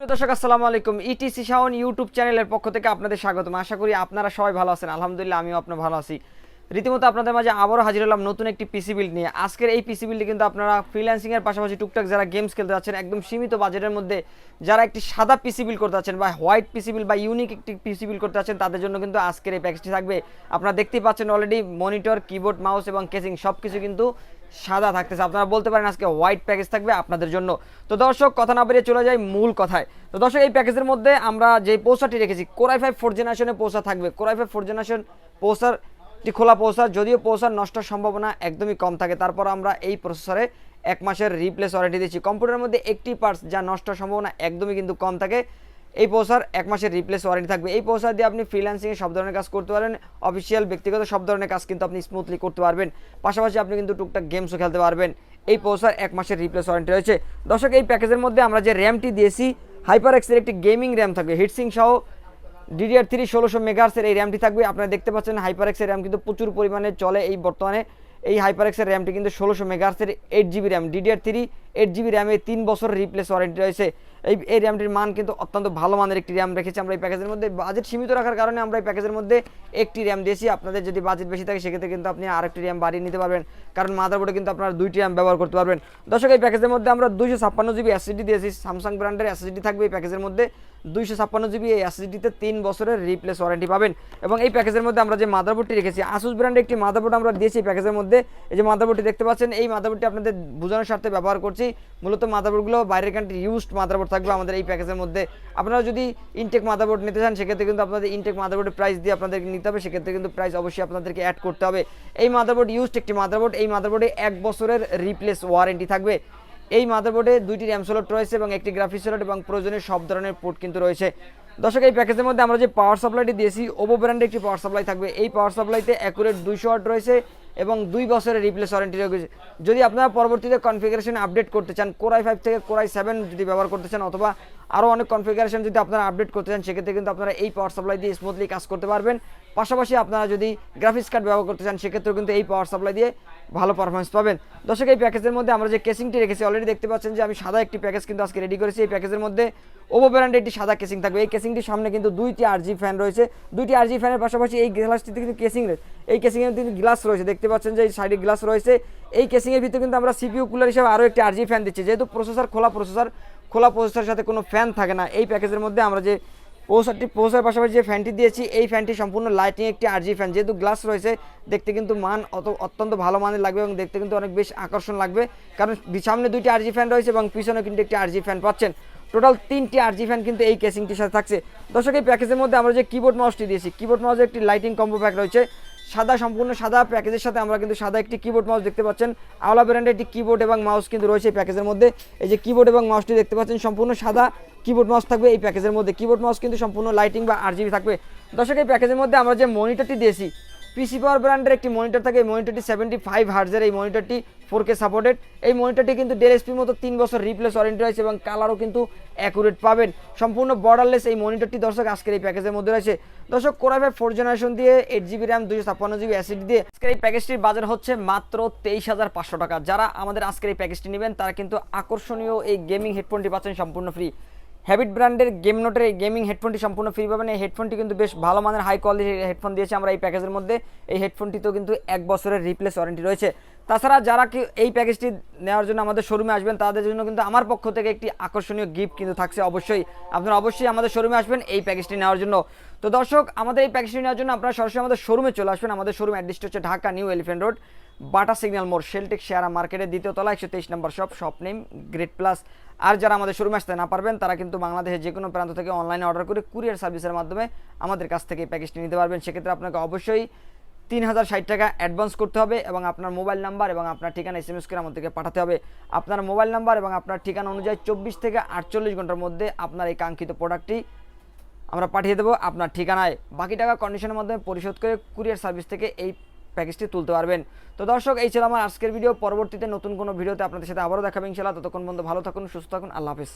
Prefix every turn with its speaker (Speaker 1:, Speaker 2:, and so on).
Speaker 1: দর্শক, আসসালামু আলাইকুম। ইটিসি শাওন ইউটিউব চ্যানেলের পক্ষ থেকে আপনাদের স্বাগতম। আশা করি আপনারা সবাই ভালো আছেন। আলহামদুলিল্লাহ, আমিও আপনার ভালো আছি। রীতিমতো আপনাদের মাঝে আবারও হাজির হলাম নতুন একটি পিসি বিল্ড নিয়ে। আজকের এই পিসি বিল্ডে কিন্তু আপনারা ফ্রিল্যান্সিং এর পাশাপাশি টুকটাক যারা গেমস খেলতে যাচ্ছেন, একদম সীমিত বাজেটের মধ্যে যারা একটি সাদা পিসি বিল্ড করতে যাচ্ছেন বা হোয়াইট পিসি বিল্ড বা ইউনিক একটি পিসি বিল্ড করতে যাচ্ছেন, তাদের জন্য কিন্তু আজকের এই প্যাকেজটি থাকবে। আপনারা দেখতেই পাচ্ছেন অলরেডি মনিটর কিবোর্ড মাউস এবং কেসিং সব কিছু কিন্তু সাদা থাকতেছে। আপনারা বলতে পারেন আজকে হোয়াইট প্যাকেজ থাকবে আপনাদের জন্য। তো দর্শক, কথা না বেরিয়ে চলে যায় মূল কথায়। তো দর্শক, এই প্যাকেজের মধ্যে আমরা যে পোস্টারটি রেখেছি কোরাই ফাইভ ফোর জেনারেশনে পোস্টার থাকবে। Core i five four generation পোস্টারটি খোলা পোস্টার, যদিও পোস্টার নষ্টের সম্ভাবনা একদমই কম থাকে। তারপর আমরা এই প্রসেসরে এক মাসের রিপ্লেস ওয়ারেন্টি দিচ্ছি কম্পিউটারের মধ্যে একটি পার্টস যা নষ্টের সম্ভাবনা একদমই কিন্তু কম থাকে। এই পোসার এক মাসের রিপ্লেস ওয়ারেন্টি থাকবে। এই পোসার দিয়ে আপনি ফ্রিল্যান্সিংয়ে সব ধরনের কাজ করতে পারেন। অফিসিয়াল ব্যক্তিগত সব ধরনের কাজ কিন্তু আপনি স্মুথলি করতে পারবেন। পাশাপাশি আপনি কিন্তু টুকটাক গেমসও খেলতে পারবেন। এই পোসার এক মাসের রিপ্লেস ওয়ারেন্টি রয়েছে। দর্শক, এই প্যাকেজের মধ্যে আমরা যে র্যামটি দিয়েছি হাইপার এক্সের একটি গেমিং র্যাম থাকবে। হিটসিং সহ ডিডিআর থ্রি ষোলোশো মেগার্সের এই র্যামটি থাকবে। আপনারা দেখতে পাচ্ছেন হাইপার এক্সের র্যাম কিন্তু প্রচুর পরিমাণে চলে এই বর্তমানে। এই হাইপার এক্সের র্যামটি কিন্তু ষোলোশো মেগার্সের eight GB RAM DDR three eight GB র্যামে তিন বছর রিপ্লেস ওয়ারেন্টি রয়েছে। এই এই র্যামটির মান কিন্তু অত্যন্ত ভালো মানের একটি র্যাম রেখেছি আমরা এই প্যাকেজের মধ্যে। বাজেট সীমিত রাখার কারণে আমরা এই প্যাকেজের মধ্যে একটি র্যাম দিয়েছি। আপনাদের যদি বাজেট বেশি থাকে, সেক্ষেত্রে কিন্তু আপনি আরেকটি র্যাম বাড়িয়ে নিতে পারবেন। কারণ মাদারবোর্ডে কিন্তু আপনারা দুইটি র্যাম ব্যবহার করতে পারবেন। দর্শক, এই প্যাকেজের মধ্যে আমরা দুইশো ছাপ্পান্ন জিবি এসএসডি দিয়েছি। স্যামসাং ব্র্যান্ডের এসএসডি থাকবে এই প্যাকেজের মধ্যে। দুইশো ছাপ্পান্ন জিবি এই এসএসডিতে তিন বছরের রিপ্লেস ওয়ারেন্টি পাবেন। এবং এই প্যাকেজের মধ্যে আমরা যে মাদারবোর্ডটি রেখেছি আসুস ব্র্যান্ডের একটি মাদারবোর্ড আমরা দিয়েছি এই প্যাকেজের মধ্যে। এই যে মাদারবোর্ডটি দেখতে পাচ্ছেন, এই মাদারবোর্ডটি আপনাদের বোঝানোর স্বার্থে ব্যবহার করছি। মূলত মাদারবোর্ডগুলো বাইরের কান্ট্রি ইউজড মাদারবোর্ড থাকবে আমাদের এই প্যাকেজের মধ্যে। আপনারা যদি ইনটেক মাদারবোর্ড নিতে চান, সেক্ষেত্রে কিন্তু আপনাদের ইনটেক মাদারবোর্ডের প্রাইস দিয়ে আপনাদেরকে নিতে হবে। সেক্ষেত্রে কিন্তু প্রাইস অবশ্যই আপনাদেরকে অ্যাড করতে হবে। এই মাদারবোর্ড ইউজড একটি মাদারবোর্ড এই মাদারবোর্ডে এক বছরের রিপ্লেস ওয়ারেন্টি থাকবে। এই মাদারবোর্ডে দুইটি র্যাম স্লট রয়েছে এবং একটি গ্রাফিক্স স্লট এবং প্রয়োজনীয় সব ধরনের পোর্ট কিন্তু রয়েছে। দর্শক, এই প্যাকেজের মধ্যে আমরা যে পাওয়ার সাপ্লাইটি দিয়েছি ওপো ব্র্যান্ডে একটি পাওয়ার সাপ্লাই থাকবে। এই পাওয়ার সাপ্লাইতে অ্যাকুরেট দুইশো ওয়াট রয়েছে এবং দুই বছরের রিপ্লেস ওয়ারেন্টি রয়েছে। যদি আপনারা পরবর্তীতে কনফিগারেশন আপডেট করতে চান কোরাই ফাইভ থেকে কোরাই সেভেন যদি ব্যবহার করতে চান অথবা আরও অনেক কনফিগারেশন যদি আপনারা আপডেট করতে চান, সেক্ষেত্রে কিন্তু আপনারা এই পাওয়ার সাপ্লাই দিয়ে স্মুথলি কাজ করতে পারবেন। পাশাপাশি আপনারা যদি গ্রাফিক্স কার্ড ব্যবহার করতে চান, সেক্ষেত্রেও কিন্তু এই পাওয়ার সাপ্লাই দিয়ে ভালো পারফরমেন্স পাবেন। দর্শক, এই প্যাকেজের মধ্যে আমরা যে কেসিংটি রেখেছি অলরেডি দেখতে পাচ্ছেন যে আমি সাদা একটি প্যাকেজ কিন্তু আজকে রেডি করেছি। এই প্যাকেজের মধ্যে ওভো ব্র্যান্ডের একটি সাদা কেসিং থাকবে। এই কেসিংটির সামনে কিন্তু দুইটি আরজি ফ্যান রয়েছে। দুইটি আরজি ফ্যানের পাশাপাশি এই গ্লাসটিতে কিন্তু কেসিং রয়েছে। এই কেসিংয়ের কিন্তু গ্লাস রয়েছে। দেখতে পাচ্ছেন যে এই সাইডে গ্লাস রয়েছে। এই কেসিংয়ের ভিতরে কিন্তু আমরা সিপিইউ কুলার হিসেবে আরও একটি আরজি ফ্যান দিচ্ছি। যেহেতু প্রসেসর খোলা প্রসেসর খোলা প্রসেসরের সাথে কোনো ফ্যান থাকে না। এই প্যাকেজের মধ্যে আমরা যে পোসারটি পোসার পাশাপাশি যে ফ্যানটি দিয়েছি, এই ফ্যানটি সম্পূর্ণ লাইটিং একটি আরজি ফ্যান যেহেতু গ্লাস রয়েছে, দেখতে কিন্তু মান অত, অত্যন্ত ভালো মানের লাগবে এবং দেখতে কিন্তু অনেক বেশ আকর্ষণ লাগবে। কারণ সামনে দুইটি আরজি ফ্যান রয়েছে এবং পিছনে কিন্তু একটি আরজি ফ্যান পাচ্ছেন। টোটাল তিনটি আরজি ফ্যান কিন্তু এই কেসিংটির সাথে থাকছে। দর্শক, এই প্যাকেজের মধ্যে আমরা যে কিবোর্ড মাউসটি দিয়েছি কিবোর্ড মাউসের একটি লাইটিং কম্বো প্যাক রয়েছে। সাদা, সম্পূর্ণ সাদা প্যাকেজের সাথে আমরা কিন্তু সাদা একটি কিবোর্ড মাউস দেখতে পাচ্ছেন। আওলা ব্র্যান্ডের একটি কিবোর্ড এবং মাউস কিন্তু রয়েছে এই প্যাকেজের মধ্যে। এই যে কিবোর্ড এবং মাউসটি দেখতে পাচ্ছেন, সম্পূর্ণ সাদা কিবোর্ড মাউস থাকবে এই প্যাকেজের মধ্যে। কিবোর্ড মাউস কিন্তু সম্পূর্ণ লাইটিং বা আর থাকবে। দর্শক, এই প্যাকেজের মধ্যে আমরা যে মনিটারটি দিয়েছি পিসি পাওয়ার ব্র্যান্ডের একটি মনিটর থাকে। এই মনিটরটি সেভেন্টি ফাইভ হার্জের এই মনিটরটি ফোর কে সাপোর্টেড এই মনিটরটি কিন্তু ডেল এসপির মতো তিন বছর রিপ্লেস ওয়ারেন্টি রয়েছে এবং কালারও কিন্তু অ্যাকুরেট পাবেন। সম্পূর্ণ বর্ডারলেস এই মনিটরটি দর্শক, আজকের এই প্যাকেজের মধ্যে রয়েছে। দর্শক কোরাই ফোর জেনারেশন দিয়ে এইট জিবি র্যাম দুশো ছাপ্পান্ন জিবি অ্যাসিড দিয়ে আজকের এই প্যাকেজটির বাজার হচ্ছে মাত্র তেইশ হাজার পাঁচশো টাকা। যারা আমাদের আজকের এই প্যাকেজটি নেবেন, তারা কিন্তু আকর্ষণীয় এই গেমিং হেডফোনটি পাচ্ছেন সম্পূর্ণ ফ্রি হ্যাবিট ব্র্যান্ডের গেম নোটের এই গেমিং হেডফোনটি সম্পূর্ণ ফ্রি পাবেন। এই হেডফোনটি কিন্তু বেশ ভালো মানের হাই কোয়ালিটির হেডফোন দিয়েছে আমরা এই প্যাকেজের মধ্যে। এই হেডফোনটিতেও কিন্তু এক বছরের রিপ্লেস ওয়ারেন্টি রয়েছে। তাছাড়া যারা কি এই প্যাকেজটি নেওয়ার জন্য আমাদের শোরুমে আসবেন, তাদের জন্য কিন্তু আমার পক্ষ থেকে একটি আকর্ষণীয় গিফট কিন্তু থাকছে অবশ্যই। আপনারা অবশ্যই আমাদের শোরুমে আসবেন এই প্যাকেজটি নেওয়ার জন্য। তো দর্শক, আমাদের এই প্যাকেজটি নেওয়ার জন্য আপনারা সরাসরি আমাদের শোরুমে চলে আসবেন। আমাদের শোরুম অ্যাড্রেসটা হচ্ছে Dhaka New Elephant Road Bata signal মোড় শেলটেক শেয়ারা মার্কেটের দ্বিতীয় তলা একশো তেইশ নম্বর shop shop name Great Plus. আর যারা আমাদের শোরুমে আসতে না পারবেন, তারা কিন্তু বাংলাদেশের যে কোনো প্রান্ত থেকে অনলাইনে অর্ডার করে কুরিয়ার সার্ভিসের মাধ্যমে আমাদের কাছ থেকে প্যাকেজটি নিতে পারবেন। সেক্ষেত্রে আপনাকে অবশ্যই তিন হাজার ষাট টাকা অ্যাডভান্স করতে হবে এবং আপনার মোবাইল নাম্বার এবং আপনার ঠিকানা এস এম এস করে আমাদেরকে পাঠাতে হবে। আপনার মোবাইল নাম্বার এবং আপনার ঠিকানা অনুযায়ী চব্বিশ থেকে আটচল্লিশ ঘণ্টার মধ্যে আপনার এই কাঙ্ক্ষিত প্রোডাক্টটি আমরা পাঠিয়ে দেবো আপনার ঠিকানায়। বাকি টাকা কন্ডিশনের মাধ্যমে পরিশোধ করে কুরিয়ার সার্ভিস থেকে এই প্যাকেজটি তুলতে পারবেন। তো দর্শক, এই ছিল আমার আজকের ভিডিও। পরবর্তীতে নতুন কোনো ভিডিওতে আপনাদের সাথে আবারও দেখাবেন ইনশাল্লাহ ততক্ষণ বন্ধু ভালো থাকুন, সুস্থ থাকুন। আল্লাহ হাফিজ।